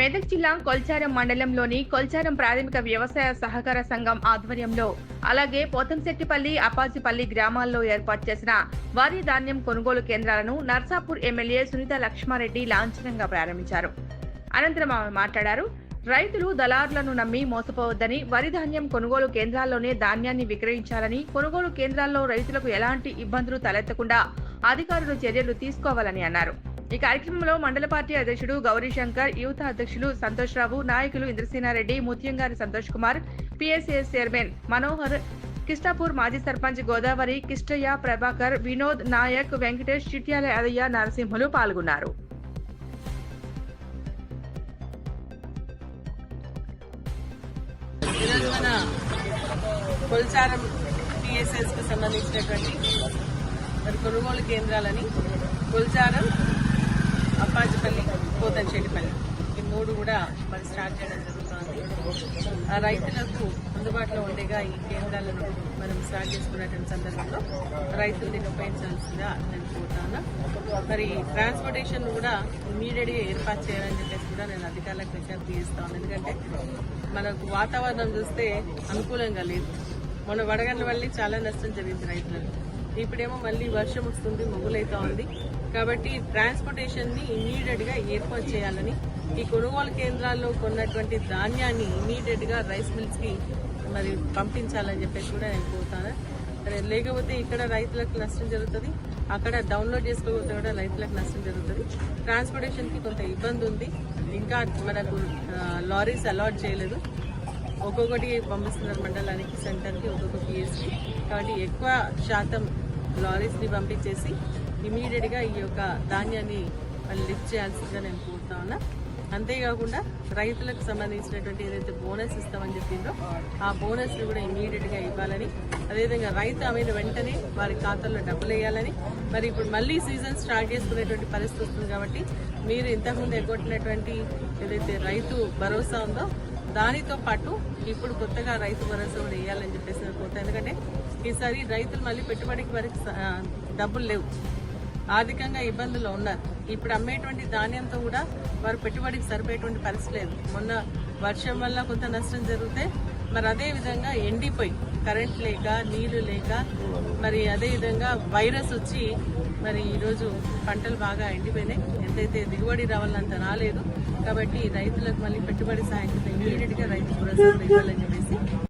మెదక్ జిల్లా కొల్చారం మండలంలోని కొల్చారం ప్రాథమిక వ్యవసాయ సహకార సంఘం ఆధ్వర్యంలో అలాగే పోతంశెట్టిపల్లి అపాజిపల్లి గ్రామాల్లో ఏర్పాటు చేసిన వరి ధాన్యం కొనుగోలు కేంద్రాలను నర్సాపూర్ ఎమ్మెల్యే సునీత లక్ష్మారెడ్డి లాంఛనంగా ప్రారంభించారు. అనంతరం ఆమె మాట్లాడారు రైతులు దళారులను నమ్మి మోసపోవద్దని వరి ధాన్యం కొనుగోలు కేంద్రాల్లోనే ధాన్యాన్ని విక్రయించాలని కొనుగోలు కేంద్రాల్లో రైతులకు ఎలాంటి ఇబ్బందులు తలెత్తకుండా అధికారులు చర్యలు తీసుకోవాలని అన్నారు. ఈ కార్యక్రమంలో మండల పార్టీ అధ్యక్షుడు గౌరీశంకర్ యూత్ అధ్యక్షులు సంతోష్రావు నాయకులు ఇంద్రసేనారెడ్డి ముత్యంగారి సంతోష్ కుమార్ పిఎస్ఎస్ చైర్మన్ మనోహర్ కిష్టాపూర్ మాజీ సర్పంచ్ గోదావరి కిష్టయ్య ప్రభాకర్ వినోద్ నాయక్ వెంకటేష్ చిట్యాల యాదయ్య నరసింహులు పాల్గొన్నారు. కొల్చారం కు సంబంధించినటువంటి మరి కొనుగోలు కేంద్రాలని కొల్చారం అప్పాజిపల్లి పోతంచేటిపల్లి ఈ మూడు కూడా మరి స్టార్ట్ చేయడం జరుగుతోంది. ఆ రైతులకు అందుబాటులో ఉండేగా ఈ కేంద్రాలను మనం స్టార్ట్ చేసుకున్నటువంటి సందర్భంలో రైతులు దీన్ని ఉపయోగించాల్సిందిగా నేను కోరుతాను మరి ట్రాన్స్పోర్టేషన్ కూడా ఇమీడియట్గా ఏర్పాటు చేయాలని చెప్పేసి కూడా నేను అధికారులకు విజ్ఞప్తి చేస్తాను ఎందుకంటే మనకు వాతావరణం చూస్తే అనుకూలంగా లేదు. మొన్న వడగండ్ల వల్ల చాలా నష్టం జరిగింది రైతులకు. ఇప్పుడేమో మళ్ళీ వర్షం వస్తుంది మొగులైతా ఉంది. కాబట్టి ట్రాన్స్పోర్టేషన్ని ఇమీడియట్గా ఏర్పాటు చేయాలని ఈ కొనుగోలు కేంద్రాల్లో కొన్నటువంటి ధాన్యాన్ని ఇమీడియట్గా రైస్ మిల్స్కి మరి పంపించాలని చెప్పేసి కూడా నేను కోరుతాను. లేకపోతే ఇక్కడ రైతులకు నష్టం జరుగుతుంది. అక్కడ డౌన్లోడ్ చేసుకోకపోతే కూడా రైతులకు నష్టం జరుగుతుంది. ట్రాన్స్పోర్టేషన్కి కొంత ఇబ్బంది ఉంది. ఇంకా మనకు లారీస్ అలాట్ చేయలేదు. ఒక్కొక్కటి పంపిస్తున్నారు మండలానికి సెంటర్కి ఒక్కొక్క పిఎస్కి. కాబట్టి ఎక్కువ శాతం లారీస్ని పంపించేసి ఇమీడియట్గా ఈ యొక్క ధాన్యాన్ని వాళ్ళు లిఫ్ట్ చేయాల్సిందిగా నేను కోరుతా ఉన్నా. అంతేకాకుండా రైతులకు సంబంధించినటువంటి ఏదైతే బోనస్ ఇస్తామని చెప్పిందో ఆ బోనస్ కూడా ఇమీడియట్గా ఇవ్వాలని అదేవిధంగా రైతు అమ్మిన వెంటనే వారి ఖాతాల్లో డబ్బులు వేయాలని మరి ఇప్పుడు మళ్ళీ సీజన్ స్టార్ట్ చేసుకునేటువంటి పరిస్థితి వస్తుంది కాబట్టి మీరు ఇంతకుముందు ఎగ్గొట్టినటువంటి ఏదైతే రైతు భరోసా ఉందో దానితో పాటు ఇప్పుడు కొత్తగా రైతు భరోసా కూడా వేయాలని చెప్పేసి నేను ఎందుకంటే ఈసారి రైతులు మళ్ళీ పెట్టుబడికి వారికి డబ్బులు లేవు. ఆర్థికంగా ఇబ్బందుల్లో ఉన్నారు. ఇప్పుడు అమ్మేటువంటి ధాన్యంతో కూడా వారు పెట్టుబడికి సరిపోయేటువంటి పరిస్థితి లేదు. మొన్న వర్షం వల్ల కొంత నష్టం జరిగితే మరి అదే విధంగా ఎండిపోయి కరెంట్ లేక నీళ్ళు లేక మరి అదే విధంగా వైరస్ వచ్చి మరి ఈరోజు పంటలు బాగా ఎండిపోయినాయి. ఎంతైతే దిగుబడి రావాలంత రాలేదు. కాబట్టి రైతులకు మళ్ళీ పెట్టుబడి సాయం ఇమీడియట్గా రైతు భరోసా ఇవ్వాలని చెప్పేసి